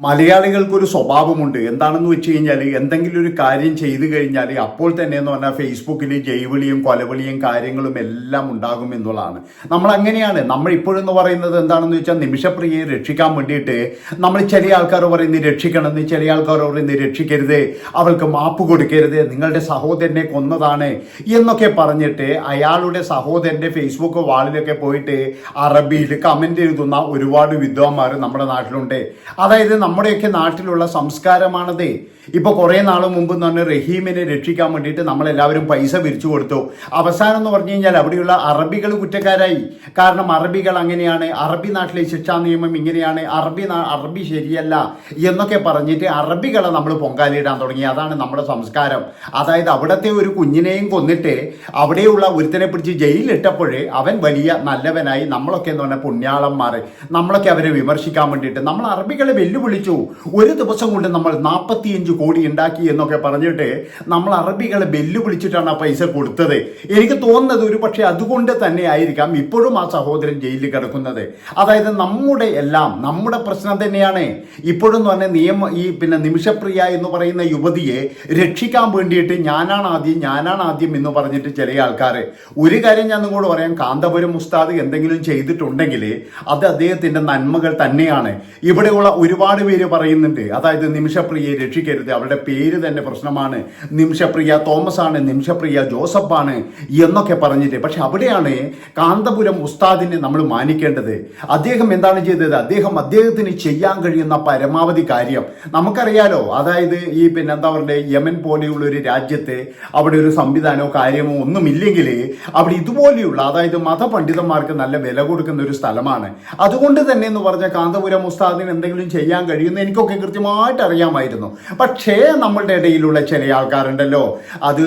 മലയാളികൾക്കൊരു സ്വഭാവമുണ്ട്. എന്താണെന്ന് വെച്ച് കഴിഞ്ഞാൽ എന്തെങ്കിലും ഒരു കാര്യം ചെയ്തു കഴിഞ്ഞാൽ അപ്പോൾ തന്നെ എന്ന് പറഞ്ഞാൽ ഫേസ്ബുക്കിൽ ജൈവിളിയും കൊലവിളിയും കാര്യങ്ങളും എല്ലാം ഉണ്ടാകും എന്നുള്ളതാണ്. നമ്മൾ അങ്ങനെയാണ് നമ്മൾ ഇപ്പോഴെന്ന് പറയുന്നത് എന്താണെന്ന് വെച്ചാൽ നിമിഷപ്രിയയെ രക്ഷിക്കാൻ വേണ്ടിയിട്ട് നമ്മൾ ചില ആൾക്കാർ പറയുന്നത് രക്ഷിക്കണമെന്ന് ചില ആൾക്കാർ പറയുന്നത് രക്ഷിക്കരുത്. അവൾക്ക് മാപ്പ് കൊടുക്കരുത്. നിങ്ങളുടെ സഹോദരനെ കൊന്നതാണ്. എന്നൊക്കെ പറഞ്ഞിട്ട് അയാളുടെ സഹോദരന്റെ ഫേസ്ബുക്ക് വാളിലൊക്കെ പോയിട്ട് അറബിയിൽ കമന്റ് എഴുതുന്ന ഒരുപാട് വിദ്വാന്മാർ നമ്മുടെ നാട്ടിലുണ്ട്. അതായത് നമ്മുടെയൊക്കെ നാട്ടിലുള്ള സംസ്കാരമാണതേ. ഇപ്പൊ കുറെ നാൾ മുമ്പ് എന്ന് പറഞ്ഞാൽ റഹീമിനെ രക്ഷിക്കാൻ വേണ്ടിയിട്ട് നമ്മളെല്ലാവരും പൈസ പിരിച്ചു കൊടുത്തു. അവസാനം എന്ന് പറഞ്ഞു കഴിഞ്ഞാൽ അവിടെയുള്ള അറബികൾ കുറ്റക്കാരായി. കാരണം അറബികൾ അങ്ങനെയാണ്. അറബി നാട്ടിലെ ശിക്ഷാ നിയമം ഇങ്ങനെയാണ്. അറബി അറബി ശരിയല്ല എന്നൊക്കെ പറഞ്ഞിട്ട് അറബികളെ നമ്മൾ പൊങ്കാലിടാൻ തുടങ്ങി. അതാണ് നമ്മുടെ സംസ്കാരം. അതായത് അവിടുത്തെ ഒരു കുഞ്ഞിനെയും കൊന്നിട്ട് അവിടെയുള്ള ഒരുത്തനെ പിടിച്ച് ജയിലിലിട്ടപ്പോഴേ അവൻ വലിയ നല്ലവനായി നമ്മളൊക്കെ എന്ന് പറഞ്ഞാൽ പുണ്യാളന്മാർ നമ്മളൊക്കെ അവരെ വിമർശിക്കാൻ വേണ്ടിയിട്ട്. നമ്മൾ അറബികളെ വെല്ലുവിളിച്ചു ഒരു ദിവസം കൊണ്ട് നമ്മൾ നാൽപ്പത്തിയഞ്ച് കോടി ഉണ്ടാക്കി എന്നൊക്കെ പറഞ്ഞിട്ട് നമ്മൾ അറബികളെ വെല്ലുവിളിച്ചിട്ടാണ് ആ പൈസ കൊടുത്തത്. എനിക്ക് തോന്നുന്നത് ഒരു പക്ഷേ അതുകൊണ്ട് തന്നെ ആയിരിക്കാം ഇപ്പോഴും ആ സഹോദരൻ ജയിലിൽ കിടക്കുന്നത്. അതായത് നമ്മുടെ എല്ലാം നമ്മുടെ പ്രശ്നം തന്നെയാണ്. ഇപ്പോഴും പറഞ്ഞാൽ നിയമ ഈ പിന്നെ നിമിഷപ്രിയ എന്ന് പറയുന്ന യുവതിയെ രക്ഷിക്കാൻ വേണ്ടിയിട്ട് ഞാനാണ് ആദ്യം ഞാനാണ് ആദ്യം എന്ന് പറഞ്ഞിട്ട് ചില ആൾക്കാർ ഒരു കാര്യം ഞാൻ നിങ്ങളോട് പറയാം. കാന്തപുരം ഉസ്താദ് എന്തെങ്കിലും ചെയ്തിട്ടുണ്ടെങ്കിൽ അത് അദ്ദേഹത്തിന്റെ നന്മകൾ തന്നെയാണ്. ഇവിടെയുള്ള ഒരുപാട് പേര് പറയുന്നുണ്ട്. അതായത് നിമിഷപ്രിയയെ രക്ഷിക്കരുത്. അവരുടെ പേര് തന്നെ പ്രശ്നമാണ്. നിമിഷപ്രിയ തോമസ് ആണ് നിമിഷപ്രിയ ജോസഫ് ആണ് എന്നൊക്കെ പറഞ്ഞിട്ട്. പക്ഷെ അവിടെയാണ് കാന്തപുരം ഉസ്താദിനെ നമ്മൾ മാനിക്കേണ്ടത്. അദ്ദേഹം എന്താണ് ചെയ്തത്? അദ്ദേഹം അദ്ദേഹത്തിന് ചെയ്യാൻ കഴിയുന്ന പരമാവധി കാര്യം. നമുക്കറിയാലോ അതായത് ഈ പിന്നെ എന്താ പറയുക യമൻ പോലെയുള്ള ഒരു രാജ്യത്ത് അവിടെ ഒരു സംവിധാനമോ കാര്യമോ ഒന്നുമില്ലെങ്കിൽ അവിടെ ഇതുപോലെയുള്ള അതായത് മതപണ്ഡിതന്മാർക്ക് നല്ല വില കൊടുക്കുന്ന ഒരു സ്ഥലമാണ്. അതുകൊണ്ട് തന്നെ എന്ന് പറഞ്ഞ കാന്തപുരം ഉസ്താദിന് എന്തെങ്കിലും ചെയ്യാൻ കഴിയുന്ന എനിക്കൊക്കെ കൃത്യമായിട്ട് അറിയാമായിരുന്നു പക്ഷേ നമ്മളുടെ ഇടയിലുള്ള ചില ആൾക്കാരുണ്ടല്ലോ അത്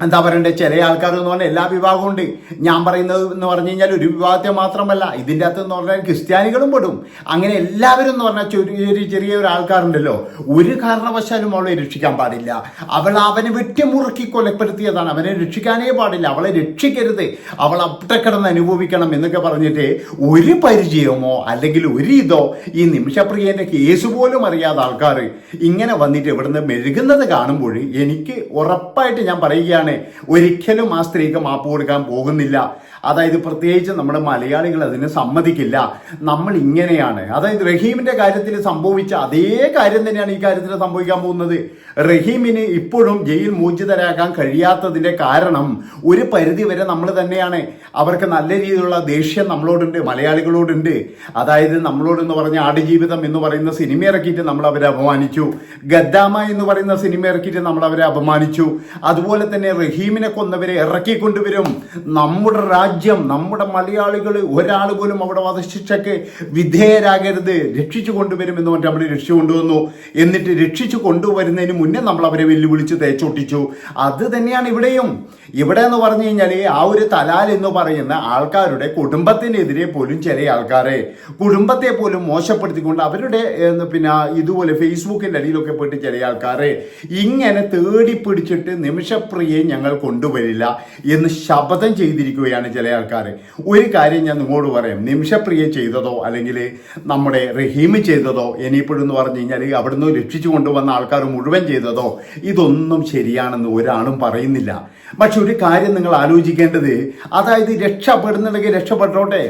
എന്താ പറയണ്ടേ? ചില ആൾക്കാർ എന്ന് പറഞ്ഞാൽ എല്ലാ വിഭാഗവും ഉണ്ട്. ഞാൻ പറയുന്നത് എന്ന് പറഞ്ഞു കഴിഞ്ഞാൽ ഒരു വിഭാഗത്തെ മാത്രമല്ല ഇതിന്റെ അകത്ത് എന്ന് പറഞ്ഞാൽ ക്രിസ്ത്യാനികളും പെടും. അങ്ങനെ എല്ലാവരും എന്ന് പറഞ്ഞാൽ ചെറിയ ചെറിയ ഒരു ആൾക്കാരുണ്ടല്ലോ. ഒരു കാരണവശാലും അവളെ രക്ഷിക്കാൻ പാടില്ല. അവൾ അവനെ വെട്ടിമുറുക്കി കൊലപ്പെടുത്തിയതാണ്. അവനെ രക്ഷിക്കാനേ പാടില്ല. അവളെ രക്ഷിക്കരുത്. അവൾ അവിടെ അനുഭവിക്കണം എന്നൊക്കെ പറഞ്ഞിട്ട് ഒരു പരിചയമോ അല്ലെങ്കിൽ ഒരു ഇതോ ഈ നിമിഷപ്രിയേന്റെ കേസ് പോലും അറിയാത്ത ആൾക്കാർ ഇങ്ങനെ വന്നിട്ട് ഇവിടുന്ന് മെഴുകുന്നത് കാണുമ്പോൾ എനിക്ക് ഉറപ്പായിട്ട് ഞാൻ പറയുകയാണ് ഒരിക്കലും ആ സ്ത്രീക്ക് മാപ്പ് കൊടുക്കാൻ പോകുന്നില്ല. അതായത് പ്രത്യേകിച്ച് നമ്മുടെ മലയാളികൾ അതിന് സമ്മതിക്കില്ല. നമ്മൾ ഇങ്ങനെയാണ്. അതായത് റഹീമിന്റെ കാര്യത്തിൽ സംഭവിച്ച അതേ കാര്യം തന്നെയാണ് ഈ കാര്യത്തിൽ സംഭവിക്കാൻ പോകുന്നത്. റഹീമിന് ഇപ്പോഴും ജയിൽ മോചിതരാക്കാൻ കഴിയാത്തതിന്റെ കാരണം ഒരു പരിധി വരെ നമ്മൾ തന്നെയാണ്. അവർക്ക് നല്ല രീതിയിലുള്ള ദേഷ്യം നമ്മളോടുണ്ട് മലയാളികളോടുണ്ട്. അതായത് നമ്മളോട് എന്ന് പറഞ്ഞ ആടുജീവിതം എന്ന് പറയുന്ന സിനിമ ഇറക്കിയിട്ട് നമ്മൾ അവരെ അപമാനിച്ചു. ഗദ്ദാമ എന്ന് പറയുന്ന സിനിമ ഇറക്കിയിട്ട് നമ്മൾ അവരെ അപമാനിച്ചു. അതുപോലെ തന്നെ റഹീമിനെ കൊന്നവരെ ഇറക്കിക്കൊണ്ടുവരും. നമ്മുടെ രാജ്യം നമ്മുടെ മലയാളികൾ ഒരാൾ പോലും അവിടെ വധശിക്ഷയ്ക്ക് വിധേയരാകരുത്. രക്ഷിച്ചു കൊണ്ടുവരുമെന്ന് പറഞ്ഞിട്ട് നമ്മൾ രക്ഷിച്ചു കൊണ്ടുവന്നു. എന്നിട്ട് രക്ഷിച്ചു കൊണ്ടുവരുന്നതിന് മുന്നേ നമ്മൾ അവരെ വെല്ലുവിളിച്ച് തേച്ചൊട്ടിച്ചു. അത് തന്നെയാണ് ഇവിടെയും. ഇവിടെ എന്ന് പറഞ്ഞു കഴിഞ്ഞാൽ ആ ഒരു തലാൽ എന്ന് പറയുന്ന ആൾക്കാരുടെ കുടുംബത്തിനെതിരെ പോലും ചില ആൾക്കാരെ കുടുംബത്തെ പോലും മോശപ്പെടുത്തിക്കൊണ്ട് അവരുടെ പിന്നെ ഇതുപോലെ ഫേസ്ബുക്കിന്റെ അടിയിലൊക്കെ പോയിട്ട് ചില ആൾക്കാരെ ഇങ്ങനെ തേടി പിടിച്ചിട്ട് നിമിഷപ്രിയെ ഞങ്ങൾ കൊണ്ടുവരില്ല എന്ന് ശപഥം ചെയ്തിരിക്കുകയാണ് ചില ആൾക്കാർ ഒരു കാര്യം ഞാൻ നിങ്ങളോട് പറയാം. നിമിഷപ്രിയ ചെയ്തതോ അല്ലെങ്കിൽ നമ്മുടെ റഹീം ചെയ്തതോ ഇനിയിപ്പോഴെന്ന് പറഞ്ഞു കഴിഞ്ഞാൽ അവിടുന്ന് രക്ഷിച്ചു കൊണ്ടുവന്ന ആൾക്കാർ മുഴുവൻ ചെയ്തതോ ഇതൊന്നും ശരിയാണെന്ന് ഒരാളും പറയുന്നില്ല. പക്ഷെ ഒരു കാര്യം നിങ്ങൾ ആലോചിക്കേണ്ടത് അതായത് രക്ഷപ്പെടുന്നുണ്ടെങ്കിൽ രക്ഷപ്പെട്ടോട്ടെ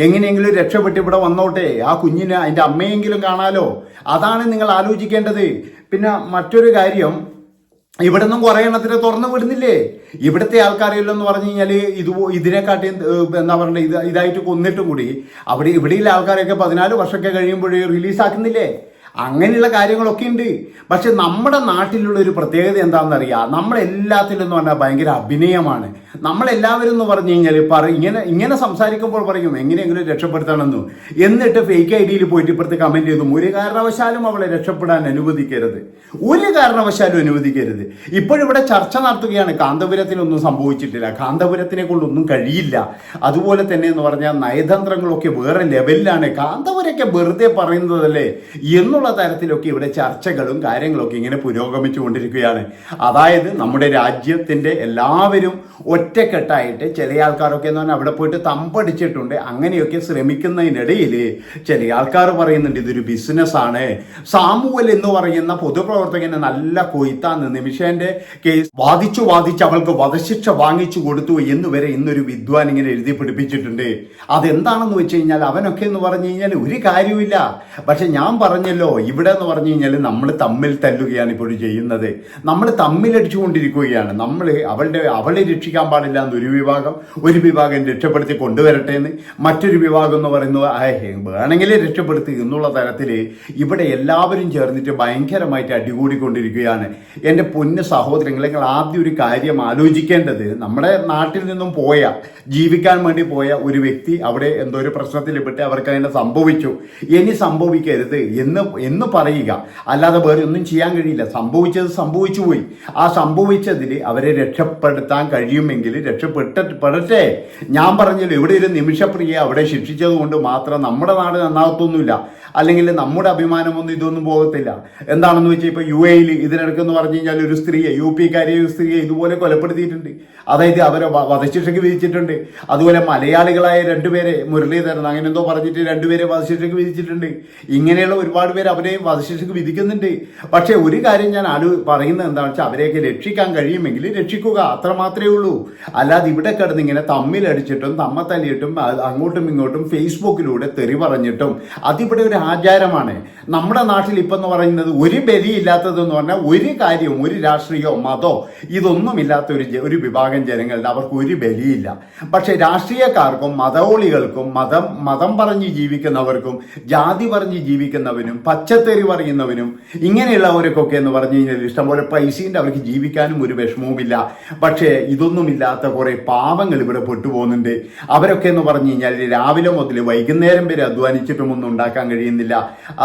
എങ്ങനെയെങ്കിലും രക്ഷപ്പെട്ട് ഇവിടെ വന്നോട്ടെ. ആ കുഞ്ഞിനെ അതിന്റെ അമ്മയെങ്കിലും കാണാലോ. അതാണ് നിങ്ങൾ ആലോചിക്കേണ്ടത്. പിന്നെ മറ്റൊരു കാര്യം ഇവിടെ നിന്നും കുറെ എണ്ണത്തിനെ തുറന്നു വിടുന്നില്ലേ? ഇവിടുത്തെ ആൾക്കാരെല്ലാം എന്ന് പറഞ്ഞു കഴിഞ്ഞാൽ ഇത് ഇതിനെക്കാട്ടി എന്താ പറയണ്ടത് ഇത് ഇതായിട്ട് കൊന്നിട്ടും കൂടി. അവിടെ ഇവിടെയുള്ള ആൾക്കാരെയൊക്കെ പതിനാല് വർഷമൊക്കെ കഴിയുമ്പോഴേ റിലീസാക്കുന്നില്ലേ അങ്ങനെയുള്ള കാര്യങ്ങളൊക്കെ ഉണ്ട്. പക്ഷെ നമ്മുടെ നാട്ടിലുള്ള ഒരു പ്രത്യേകത എന്താണെന്ന് അറിയാം നമ്മളെല്ലാത്തിലും എന്ന് പറഞ്ഞാൽ ഭയങ്കര അഭിനയമാണ്. നമ്മളെല്ലാവരും എന്ന് പറഞ്ഞു കഴിഞ്ഞാൽ പറ ഇങ്ങനെ ഇങ്ങനെ സംസാരിക്കുമ്പോൾ പറയും എങ്ങനെയെങ്കിലും രക്ഷപ്പെടുത്തണമെന്നു. എന്നിട്ട് ഫേക്ക് ഐ ഡിയിൽ പോയിട്ട് ഇപ്പുറത്ത് കമന്റ് ചെയ്തും ഒരു കാരണവശാലും അവളെ രക്ഷപ്പെടാൻ അനുവദിക്കരുത്. ഒരു കാരണവശാലും അനുവദിക്കരുത്. ഇപ്പോഴിവിടെ ചർച്ച നടത്തുകയാണ് കാന്തപുരത്തിനൊന്നും സംഭവിച്ചിട്ടില്ല. കാന്തപുരത്തിനെ കൊണ്ടൊന്നും കഴിയില്ല. അതുപോലെ തന്നെ എന്ന് പറഞ്ഞാൽ നയതന്ത്രങ്ങളൊക്കെ വേറെ ലെവലിലാണ് കാന്തപുരൊക്കെ വെറുതെ പറയുന്നതല്ലേ? എന്നുള്ള എന്നുള്ള തരത്തിലൊക്കെ ഇവിടെ ചർച്ചകളും കാര്യങ്ങളൊക്കെ ഇങ്ങനെ പുരോഗമിച്ചുകൊണ്ടിരിക്കുകയാണ്. അതായത് നമ്മുടെ രാജ്യത്തിന്റെ എല്ലാവരും ഒറ്റക്കെട്ടായിട്ട് ചില ആൾക്കാരൊക്കെ എന്ന് പറഞ്ഞാൽ അവിടെ പോയിട്ട് തമ്പടിച്ചിട്ടുണ്ട്. അങ്ങനെയൊക്കെ ശ്രമിക്കുന്നതിനിടയിൽ ചില ആൾക്കാർ പറയുന്നുണ്ട് ഇതൊരു ബിസിനസ്സാണ്. സാമുവൽ എന്ന് പറയുന്ന പൊതുപ്രവർത്തകനെ നല്ല കൊയ്ത്താന്ന് നിമിഷേന്റെ കേസ് വാദിച്ചു വാദിച്ച് അവൾക്ക് വധശിക്ഷ വാങ്ങിച്ചു കൊടുത്തു എന്ന് വരെ ഇന്നൊരു വിദ്വാൻ ഇങ്ങനെ എഴുതി പിടിപ്പിച്ചിട്ടുണ്ട് അതെന്താണെന്ന് വെച്ച് കഴിഞ്ഞാൽ അവനൊക്കെ എന്ന് പറഞ്ഞു കഴിഞ്ഞാൽ ഒരു കാര്യമില്ല പക്ഷെ ഞാൻ പറഞ്ഞല്ലോ ഇവിടെ എന്ന് പറഞ്ഞു കഴിഞ്ഞാൽ നമ്മൾ തമ്മിൽ തല്ലുകയാണ് ഇപ്പോൾ ചെയ്യുന്നത്. നമ്മൾ തമ്മിലടിച്ചുകൊണ്ടിരിക്കുകയാണ്. നമ്മൾ അവളുടെ അവളെ രക്ഷിക്കാൻ പാടില്ല എന്ന് ഒരു വിഭാഗം ഒരു വിഭാഗം രക്ഷപ്പെടുത്തി കൊണ്ടുവരട്ടെ എന്ന് മറ്റൊരു വിഭാഗം എന്ന് പറയുന്നത് "ആയ്, വേണമെങ്കിൽ രക്ഷപ്പെടുത്തി എന്നുള്ള തരത്തിൽ ഇവിടെ എല്ലാവരും ചേർന്നിട്ട് ഭയങ്കരമായിട്ട് അടികൂടിക്കൊണ്ടിരിക്കുകയാണ്. എന്റെ പൊന്ന് സഹോദരങ്ങളെ നിങ്ങൾ ആദ്യം ഒരു കാര്യം ആലോചിക്കേണ്ടത് നമ്മുടെ നാട്ടിൽ നിന്നും പോയ ജീവിക്കാൻ വേണ്ടി പോയ ഒരു വ്യക്തി അവിടെ എന്തോ ഒരു പ്രശ്നത്തിൽപ്പെട്ട് അവർക്ക് അതിനെ സംഭവിച്ചു. ഇനി സംഭവിക്കരുത് എന്ന് എന്ന് പറയുക. അല്ലാതെ വേറെ ഒന്നും ചെയ്യാൻ കഴിയില്ല. സംഭവിച്ചത് സംഭവിച്ചു പോയി. ആ സംഭവിച്ചതിൽ അവരെ രക്ഷപ്പെടുത്താൻ കഴിയുമെങ്കിൽ രക്ഷപ്പെട്ട പെടട്ടെ. ഞാൻ പറഞ്ഞല്ലോ ഇവിടെ ഒരു നിമിഷപ്രിയെ അവിടെ ശിക്ഷിച്ചത് കൊണ്ട് മാത്രം നമ്മുടെ നാട് നന്നാകത്തൊന്നുമില്ല. അല്ലെങ്കിൽ നമ്മുടെ അഭിമാനമൊന്നും ഇതൊന്നും പോകത്തില്ല. എന്താണെന്ന് വെച്ചാൽ ഇപ്പൊ യു എയിൽ ഇതിനിടയ്ക്കെന്ന് പറഞ്ഞു കഴിഞ്ഞാൽ ഒരു സ്ത്രീയെ യു പിക്കാരിയെ ഒരു സ്ത്രീയെ ഇതുപോലെ കൊലപ്പെടുത്തിയിട്ടുണ്ട്. അതായത് അവരെ വധശിക്ഷയ്ക്ക് വിധിച്ചിട്ടുണ്ട്. അതുപോലെ മലയാളികളായ രണ്ടുപേരെ മുരളീധരൻ അങ്ങനെ എന്തോ പറഞ്ഞിട്ട് രണ്ടുപേരെ വധശിക്ഷയ്ക്ക് വിധിച്ചിട്ടുണ്ട്. ഇങ്ങനെയുള്ള ഒരുപാട് പേര് അവരെയും വധശിക്ഷയ്ക്ക് വിധിക്കുന്നുണ്ട്. പക്ഷേ ഒരു കാര്യം ഞാൻ ആലോ പറയുന്നത് എന്താണെന്ന് വെച്ചാൽ അവരെയൊക്കെ രക്ഷിക്കാൻ കഴിയുമെങ്കിൽ രക്ഷിക്കുക. അത്ര മാത്രമേ ഉള്ളൂ. അല്ലാതെ ഇവിടെ കിടന്ന് ഇങ്ങനെ തമ്മിലടിച്ചിട്ടും തമ്മ തല്ലിയിട്ടും അങ്ങോട്ടും ഇങ്ങോട്ടും ഫേസ്ബുക്കിലൂടെ തെറി പറഞ്ഞിട്ടും അതിവിടെ ഒരു ആചാരമാണ്. നമ്മുടെ നാട്ടിൽ ഇപ്പം എന്ന് പറയുന്നത് ഒരു ബലിയില്ലാത്തതെന്ന് പറഞ്ഞാൽ ഒരു കാര്യവും ഒരു രാഷ്ട്രീയമോ മതമോ ഇതൊന്നുമില്ലാത്ത ഒരു ഒരു വിഭാഗം ജനങ്ങളുടെ അവർക്ക് ഒരു ബലിയില്ല. പക്ഷേ രാഷ്ട്രീയക്കാർക്കും മതോളികൾക്കും മതം മതം പറഞ്ഞ് ജീവിക്കുന്നവർക്കും ജാതി പറഞ്ഞ് ജീവിക്കുന്നവനും പച്ചത്തെറി പറയുന്നവനും ഇങ്ങനെയുള്ളവർക്കൊക്കെ എന്ന് പറഞ്ഞു കഴിഞ്ഞാൽ ഇഷ്ടംപോലെ പൈസയുണ്ട്. അവർക്ക് ജീവിക്കാനും ഒരു വിഷമവുമില്ല. പക്ഷേ ഇതൊന്നുമില്ലാത്ത കുറേ പാവങ്ങൾ ഇവിടെ പെട്ടുപോകുന്നുണ്ട്. അവരൊക്കെ എന്ന് പറഞ്ഞു കഴിഞ്ഞാൽ രാവിലെ മുതൽ വൈകുന്നേരം വരെ അധ്വാനിച്ചിട്ടും ഒന്നും ഉണ്ടാക്കാൻ കഴിയുന്നില്ല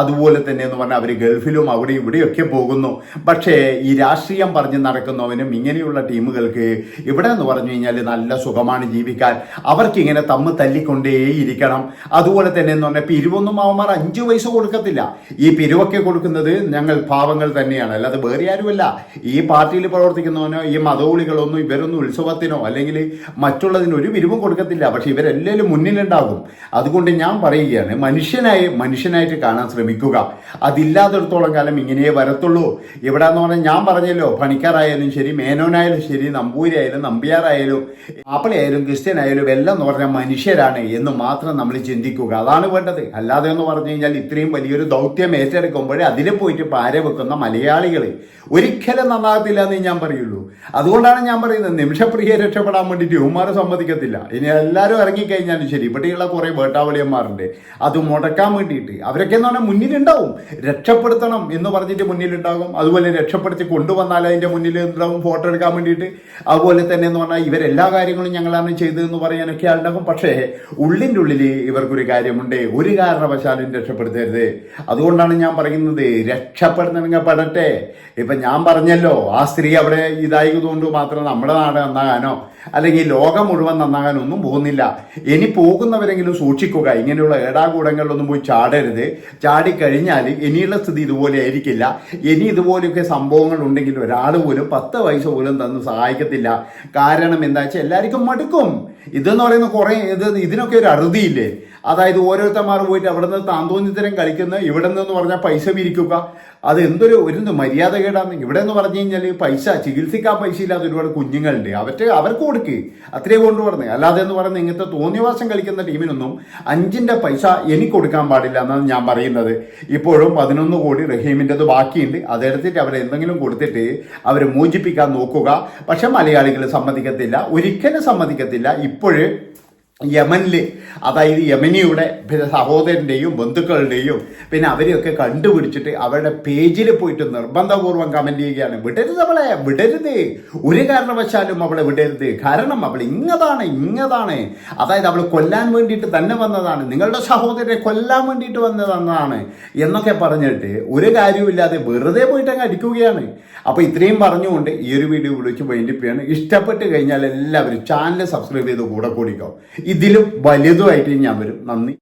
അതുപോലെ തന്നെ എന്ന് പറഞ്ഞാൽ അവർ ഗൾഫിലും അവിടെ ഇവിടെയൊക്കെ പോകുന്നു. പക്ഷേ ഈ രാഷ്ട്രീയം പറഞ്ഞ് നടക്കുന്നവനും ഇങ്ങനെയുള്ള ടീമുകൾക്ക് ഇവിടെ എന്ന് പറഞ്ഞു കഴിഞ്ഞാൽ നല്ല സുഖമാണ് ജീവിക്കാൻ. അവർക്ക് ഇങ്ങനെ തമ്മ് തല്ലിക്കൊണ്ടേയിരിക്കണം. അതുപോലെ തന്നെ എന്ന് പറഞ്ഞാൽ പിരിവൊന്നും അവന്മാർ അഞ്ചു പൈസ കൊടുക്കത്തില്ല. ഈ പിരിവൊക്കെ കൊടുക്കുന്നത് ഞങ്ങൾ പാവങ്ങൾ തന്നെയാണ്. അല്ലാതെ വേറെ ആരുമല്ല. ഈ പാർട്ടിയിൽ പ്രവർത്തിക്കുന്നവനോ ഈ മതോളികളൊന്നും ഇവരൊന്നും ഉത്സവത്തിനോ അല്ലെങ്കിൽ മറ്റുള്ളതിന് ഒരു പിരിവും കൊടുക്കത്തില്ല. പക്ഷെ ഇവരെല്ലാവരും മുന്നിലുണ്ടാകും. അതുകൊണ്ട് ഞാൻ പറയുകയാണ് മനുഷ്യനായി മനുഷ്യനായിട്ട് കാണാൻ ശ്രമിക്കുക. അതില്ലാത്തടത്തോളം കാലം ഇങ്ങനെയേ വരത്തുള്ളൂ. ഇവിടെ എന്ന് പറഞ്ഞാൽ ഞാൻ പറഞ്ഞല്ലോ പണിക്കാരായാലും ശരി മേനോനായാലും ശരി നമ്പൂരി ആയാലും നമ്പിയാറായാലും ആപ്പിളായാലും ക്രിസ്ത്യൻ ആയാലും എല്ലാം എന്ന് പറഞ്ഞാൽ മനുഷ്യരാണ് എന്ന് മാത്രം നമ്മൾ ചിന്തിക്കുക. അതാണ് വേണ്ടത്. അല്ലാതെ എന്ന് പറഞ്ഞു കഴിഞ്ഞാൽ ഇത്രയും വലിയൊരു ദൗത്യം ഏറ്റെടുക്കുമ്പോൾ അതിൽ പോയിട്ട് പാര വെക്കുന്ന മലയാളികൾ ഒരിക്കലും നന്നാകത്തില്ല എന്ന് ഞാൻ പറയുള്ളൂ. അതുകൊണ്ടാണ് ഞാൻ പറയുന്നത് നിമിഷപ്രിയെ രക്ഷപ്പെടാൻ വേണ്ടിയിട്ട് ഉമാർ സമ്മതിക്കത്തില്ല. ഇനി എല്ലാവരും ഇറങ്ങിക്കഴിഞ്ഞാലും ശരി ഇവിടെയുള്ള കുറേ വേട്ടാവളിയന്മാരുണ്ട്. അത് മുടക്കാൻ വേണ്ടിയിട്ട് അവരൊക്കെ എന്ന് പറഞ്ഞാൽ മുന്നിലുണ്ടാവും. രക്ഷപ്പെടുത്തണം എന്ന് പറഞ്ഞിട്ട് മുന്നിലുണ്ടാകും. അതുപോലെ രക്ഷപ്പെടുത്തി കൊണ്ടുവന്നാൽ അതിന്റെ മുന്നിൽ ഉണ്ടാവും ഫോട്ടോ എടുക്കാൻ വേണ്ടിയിട്ട്. അതുപോലെ തന്നെ എന്ന് പറഞ്ഞാൽ ഇവരെല്ലാ കാര്യങ്ങളും ഞങ്ങളാണ് ചെയ്തതെന്ന് പറയാനൊക്കെ ഉണ്ടാകും പക്ഷേ ഉള്ളിന്റെ ഉള്ളിൽ ഇവർക്കൊരു കാര്യമുണ്ട്. ഒരു കാരണവശാലും രക്ഷപ്പെടുത്തരുത്. അതുകൊണ്ടാണ് ഞാൻ പറയുന്നത് രക്ഷപ്പെടുന്നെങ്കിൽ പെടട്ടെ. ഇപ്പം ഞാൻ പറഞ്ഞല്ലോ ആ സ്ത്രീ അവിടെ ഇതായതുകൊണ്ട് മാത്രം നമ്മുടെ നാട് നന്നാകാനോ അല്ലെങ്കിൽ ലോകം മുഴുവൻ നന്നാകാൻ ഒന്നും പോകുന്നില്ല. ഇനി പോകുന്നവരെങ്കിലും സൂക്ഷിക്കുക. ഇങ്ങനെയുള്ള ഏടാകൂടങ്ങളിലൊന്നും പോയി ചാടരുത്. ചാടിക്കഴിഞ്ഞാൽ ഇനിയുള്ള സ്ഥിതി ഇതുപോലെ ആയിരിക്കില്ല. ഇനി ഇതുപോലെയൊക്കെ സംഭവങ്ങൾ ഉണ്ടെങ്കിൽ ഒരാൾ പോലും പത്ത് പൈസ പോലും തന്ന് സഹായിക്കത്തില്ല. കാരണം എന്താ വെച്ചാൽ എല്ലാവർക്കും മടുക്കും. ഇതെന്ന് പറയുന്ന കുറേ ഇത് ഇതിനൊക്കെ ഒരു അറുതിയില്ലേ? അതായത് ഓരോരുത്തന്മാർ പോയിട്ട് അവിടെ നിന്ന് താന്തോന്നിത്തരം കളിക്കുന്ന ഇവിടെ നിന്ന് പറഞ്ഞാൽ പൈസ പിരിക്കുക. അത് എന്തൊരു ഒരു മര്യാദ കേടാന്ന് ഇവിടെ എന്ന് പറഞ്ഞു കഴിഞ്ഞാൽ പൈസ ചികിത്സിക്കാൻ പൈസ ഇല്ലാത്ത ഒരുപാട് കുഞ്ഞുങ്ങളുണ്ട്. അവർക്ക് അവർക്ക് കൊടുക്കുക അത്രേ കൊണ്ടുവരുന്നത് അല്ലാതെ എന്ന് പറയുന്നത് ഇങ്ങനത്തെ തോന്നിയവാസം കളിക്കുന്ന ടീമിനൊന്നും അഞ്ചിന്റെ പൈസ എനിക്ക് കൊടുക്കാൻ പാടില്ല എന്നാണ് ഞാൻ പറയുന്നത്. ഇപ്പോഴും പതിനൊന്ന് കോടി റഹീമിന്റെത് ബാക്കിയുണ്ട്. അതെടുത്തിട്ട് അവരെ എന്തെങ്കിലും കൊടുത്തിട്ട് അവരെ മോചിപ്പിക്കാൻ നോക്കുക. പക്ഷെ മലയാളികൾ സമ്മതിക്കത്തില്ല. ഒരിക്കലും സമ്മതിക്കത്തില്ല. ഇപ്പോഴ് യമനിൽ അതായത് യമനിയുടെ പിന്നെ സഹോദരന്റെയും ബന്ധുക്കളുടെയും പിന്നെ അവരെയൊക്കെ കണ്ടുപിടിച്ചിട്ട് അവരുടെ പേജിൽ പോയിട്ട് നിർബന്ധപൂർവം കമന്റ് ചെയ്യുകയാണ്. വിടരുത് അവളെ വിടരുത്. ഒരു കാരണവശാലും അവളെ വിടരുത്. കാരണം അവൾ ഇങ്ങതാണ് ഇങ്ങതാണ്. അതായത് അവൾ കൊല്ലാൻ വേണ്ടിയിട്ട് തന്നെ വന്നതാണ്. നിങ്ങളുടെ സഹോദരനെ കൊല്ലാൻ വേണ്ടിയിട്ട് വന്നതാണ്. എന്നൊക്കെ പറഞ്ഞിട്ട് ഒരു കാര്യവുമില്ലാതെ വെറുതെ പോയിട്ട് അങ്ങ് അടിക്കുകയാണ്. അപ്പോൾ ഇത്രയും പറഞ്ഞുകൊണ്ട് ഈ ഒരു വീഡിയോ വിളിച്ച് വൈൻഡിപ്പിയാണ് ഇഷ്ടപ്പെട്ട് കഴിഞ്ഞാൽ എല്ലാവരും ചാനൽ സബ്സ്ക്രൈബ് ചെയ്ത് കൂടെ കൂടിക്കോ. ഇതിലും വലുതുമായിട്ട് ഞാൻ വരും. നന്ദി.